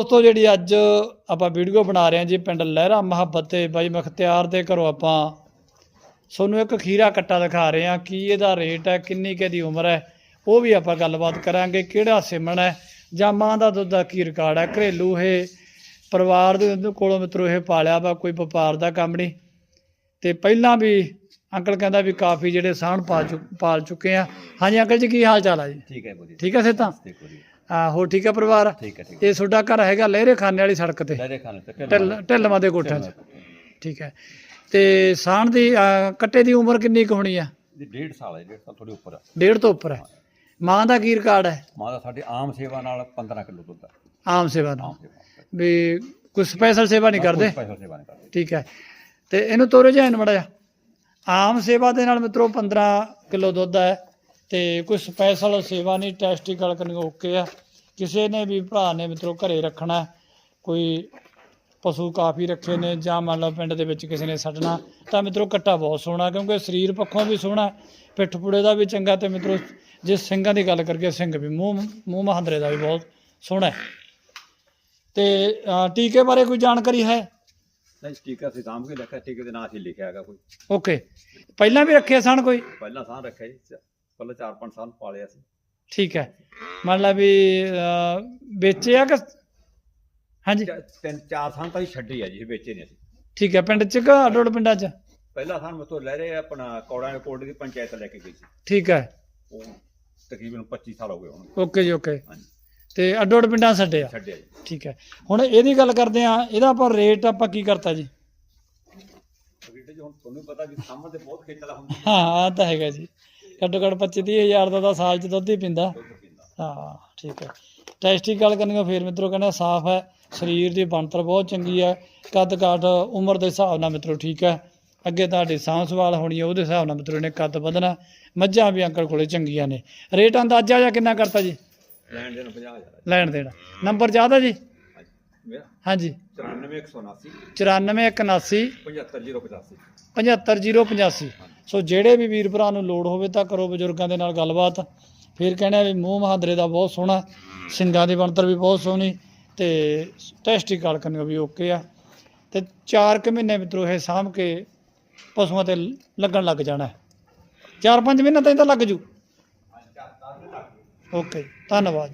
ਦੋਸਤੋ ਜਿਹੜੀ ਅੱਜ ਆਪਾਂ ਵੀਡੀਓ ਬਣਾ ਰਹੇ ਹਾਂ ਜੀ ਪਿੰਡ ਲਹਿਰਾ ਮੁਹੱਬਤ ਤੇ ਬਾਈ ਮਖਤਿਆਰ ਦੇ ਘਰੋਂ ਆਪਾਂ ਤੁਹਾਨੂੰ ਇੱਕ ਖੀਰਾ ਕੱਟਾ ਦਿਖਾ ਰਹੇ ਹਾਂ ਕੀ ਇਹਦਾ ਰੇਟ ਹੈ ਕਿੰਨੀ ਕੁ ਦੀ ਉਮਰ ਹੈ ਉਹ ਵੀ ਆਪਾਂ ਗੱਲਬਾਤ ਕਰਾਂਗੇ ਕਿਹੜਾ ਸਿਮਣ ਹੈ ਜਾਂ ਮਾਂ ਦਾ ਦੁੱਧ ਦਾ ਕੀ ਰਿਕਾਰਡ ਹੈ ਘਰੇਲੂ ਇਹ ਪਰਿਵਾਰ ਦੇ ਕੋਲੋਂ ਮਿੱਤਰੋ ਇਹ ਪਾਲਿਆ ਵਾ ਕੋਈ ਵਪਾਰ ਦਾ ਕੰਮ ਨਹੀਂ। ਤੇ ਪਹਿਲਾਂ ਵੀ ਅੰਕਲ ਕਹਿੰਦਾ ਵੀ ਕਾਫੀ ਜਿਹੜੇ ਸਾਹਣ ਪਾਲ ਚੁੱਕੇ ਆ ਹਾਂਜੀ ਅੰਕਲ ਜੀ ਕੀ ਹਾਲ ਚਾਲ ਆ ਜੀ? ਠੀਕ ਹੈ ਬੋਲੀ ਠੀਕ ਹੈ ਸੇ ਤਾਂ ਆ ਹੋਰ ਠੀਕ ਹੈ ਪਰਿਵਾਰ? ਠੀਕ ਹੈ ਠੀਕ ਇਹ ਤੁਹਾਡਾ ਘਰ ਹੈਗਾ ਲਹਿਰੇ ਖਾਨੇ ਵਾਲੀ ਸੜਕ ਤੇ? ਲਹਿਰੇ ਖਾਨੇ ਤੇ ਢਿੱਲ ਢਿੱਲਵਾਂ ਦੇ ਕੋਠਿਆਂ 'ਚ। ਠੀਕ ਹੈ। ਤੇ ਸਾਣ ਦੀ ਅਹ, ਕੱਟੇ ਦੀ ਉਮਰ ਕਿੰਨੀ ਕੁ ਹੋਣੀ ਆ? ਡੇਢ ਸਾਲ ਹੈ ਡੇਢ ਸਾਲ ਥੋੜੀ ਉੱਪਰ ਆ। ਡੇਢ ਤੋਂ ਉੱਪਰ ਹੈ। ਮਾਂ ਦਾ ਕੀ ਰਿਕਾਰਡ ਹੈ? ਮਾਂ ਦਾ ਸਾਡੇ ਆਮ ਸੇਵਾ ਨਾਲ 15 ਕਿਲੋ ਦੁੱਧ ਆ। ਆਮ ਸੇਵਾ ਨਾਲ। ਆਮ ਸੇਵਾ ਵੀ ਕੋਈ ਸਪੈਸ਼ਲ ਸੇਵਾ ਨਹੀਂ ਕਰਦੇ? ਪੈਸਾ ਸੇਵਾ ਨਹੀਂ ਕਰਦੇ। ਠੀਕ ਹੈ। ਤੇ ਇਹਨੂੰ ਤੋਰੇ ਜਾਣ ਮੜਾ ਜਾ ਆਮ ਸੇਵਾ ਦੇ ਨਾਲ ਮਿੱਤਰੋ 15 ਕਿਲੋ ਦੁੱਧ ਹੈ। ਤੇ ਕੋਈ ਸਪੈਸ਼ਲ ਸੇਵਾ ਨਹੀਂ ਟੈਸਟੀਕਲ ਕਰਨੀ ਓਕੇ ਆ। ਕਿਸੇ ਨੇ ਵੀ ਭਰਾ ਨੇ ਮਿੱਤਰੋ ਘਰੇ ਰੱਖਣਾ ਕੋਈ ਪਸ਼ੂ ਕਾਫੀ ਰੱਖੇ ਨੇ ਜਾਂ ਮੰਨ ਲਓ ਪਿੰਡ ਦੇ ਵਿੱਚ ਕਿਸੇ ਨੇ ਛੱਡਣਾ ਤਾਂ ਮਿੱਤਰੋ ਕੱਟਾ ਬਹੁਤ ਸੋਹਣਾ ਕਿਉਂਕਿ ਸਰੀਰ ਪੱਖੋਂ ਵੀ ਸੋਹਣਾ ਪਿੱਠ ਪੁੜੇ ਦਾ ਵੀ ਚੰਗਾ ਤੇ ਮਿੱਤਰੋ ਜੇ ਸਿੰਘਾਂ ਦੀ ਗੱਲ ਕਰੀਏ ਸਿੰਘ ਵੀ ਮੂੰਹ ਮੂੰਹ ਮਹਾਂਦਰੇ ਦਾ ਵੀ ਬਹੁਤ ਸੋਹਣਾ ਹੈ। ਤੇ ਟੀਕੇ ਬਾਰੇ ਕੋਈ ਜਾਣਕਾਰੀ ਹੈ? ਨਹੀਂ ਸਟicker ਸੀ ਸਾਹਮ ਕੇ ਲਿਖਿਆ ਟੀਕੇ ਦੇ ਨਾਂ ਸੀ ਲਿਖਿਆ ਹੈਗਾ ਕੋਈ। ਓਕੇ ਪਹਿਲਾਂ ਵੀ ਰੱਖਿਆ ਸਨ ਕੋਈ? ਪਹਿਲਾਂ ਸਾਹ ਰੱਖਿਆ ਜੀ। ਪਹਿਲਾਂ 4-5 ਸਾਲ ਪਾਲਿਆ ਸੀ। ਠੀਕ ਹੈ। ਮੰਨ ਲਾ ਵੀ ਵੇਚਿਆ ਕਿ ਹਾਂਜੀ। ਤਿੰਨ ਚਾਰ ਸਾਲ ਤਾਂ ਹੀ ਛੱਡੀ ਆ ਜੀ ਵੇਚੇ ਨਹੀਂ ਅਸੀਂ। ਠੀਕ ਹੈ ਪਿੰਡ ਚ ਕਿ ਅੱਡੋੜ ਪਿੰਡਾਂ ਚ? ਪਹਿਲਾ ਸਾਲ ਮਤੋਂ ਲਹਿਰੇ ਆਪਣਾ ਕੌੜਾ ਕੋਟ ਦੀ ਪੰਚਾਇਤ ਲੈ ਕੇ ਗਈ ਸੀ। ਠੀਕ ਹੈ। ਉਹ ਤਕਰੀਬਨ 25 ਸਾਲ ਹੋ ਗਏ ਹੁਣ। ਓਕੇ ਜੀ ਓਕੇ। ਤੇ ਅੱਡੋੜ ਪਿੰਡਾਂ ਛੱਡਿਆ? ਛੱਡਿਆ ਜੀ। ਠੀਕ ਹੈ। ਹੁਣ ਇਹਦੀ ਗੱਲ ਕਰਦੇ ਆ ਇਹਦਾ ਆਪਾਂ ਰੇਟ ਆਪਾਂ ਕੀ ਕਰਤਾ ਜੀ? ਅਗਰ ਜੀ ਹੁਣ ਤੁਹਾਨੂੰ ਪਤਾ ਵੀ ਸਾਹਮਣੇ ਬਹੁਤ ਖੇਚਲਾ ਹੁੰਦੀ ਹਾਂ। ਆ ਤਾਂ ਹੈਗਾ ਜੀ। ਘੱਟੋ ਘੱਟ 25 ਹਜ਼ਾਰ ਦਾ ਤਾਂ ਸਾਲ ਚ ਦੁੱਧ ਹੀ ਪੀਂਦਾ। ਹਾਂ ਠੀਕ ਹੈ। ਟੈਸਟੀ ਗੱਲ ਕਰਨੀ ਫਿਰ ਮਿੱਤਰੋ ਕਹਿੰਦਾ ਸਾਫ਼ ਹੈ ਸਰੀਰ ਦੀ ਬਣਤਰ ਬਹੁਤ ਚੰਗੀ ਹੈ ਕੱਦ ਕਾਠ ਉਮਰ ਦੇ ਹਿਸਾਬ ਨਾਲ ਮਿੱਤਰੋ ਠੀਕ ਹੈ। ਅੱਗੇ ਤੁਹਾਡੀ ਸਾਂਭ ਸੰਭਾਲ ਹੋਣੀ ਹੈ ਉਹਦੇ ਹਿਸਾਬ ਨਾਲ ਮਿੱਤਰੋ ਨੇ ਕੱਦ ਵਧਣਾ। ਮੱਝਾਂ ਵੀ ਅੰਕਲ ਕੋਲੇ ਚੰਗੀਆਂ ਨੇ। ਰੇਟ ਅੰਦਾਜ਼ਾ ਜਾਂ ਕਿੰਨਾ ਕਰਤਾ ਜੀ? ਲੈਣ ਦੇਣ 50000 ਹੈ। ਲੈਣ ਦੇਣ। ਨੰਬਰ ਜ਼ਿਆਦਾ ਜੀ? ਹਾਂਜੀ। ਮੇਰਾ ਹਾਂਜੀ। 94179 9481 75085 75085 ਸੋ ਜਿਹੜੇ ਵੀ ਵੀਰ ਭਰਾ ਨੂੰ ਲੋੜ ਹੋਵੇ ਤਾਂ ਕਰੋ ਬਜ਼ੁਰਗਾਂ ਦੇ ਨਾਲ ਗੱਲਬਾਤ। ਫਿਰ ਕਹਿਣਾ ਵੀ ਮੂੰਹ ਮਹਾਂਦਰੇ ਦਾ ਬਹੁਤ ਸੋਹਣਾ, ਸਿੰਗਾਂ ਦੀ ਬਣਤਰ ਵੀ ਬਹੁਤ ਸੋਹਣੀ ਤੇ ਟੈਸਟੀ ਕਾਲ ਕਰਨੀ ਵੀ ਓਕੇ ਆ। ਤੇ 4 ਕੁ ਮਹੀਨੇ ਮਿੱਤਰੋ ਇਹ ਸਾਂਭ ਕੇ ਪਸ਼ੂਆਂ ਤੇ ਲੱਗਣ ਲੱਗ ਜਾਣਾ। 4-5 ਮਹੀਨੇ ਤਾਂ ਇਹ ਤਾਂ ਲੱਗ ਜੂ। ਓਕੇ ਧੰਨਵਾਦ।